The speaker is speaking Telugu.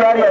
तैयारी है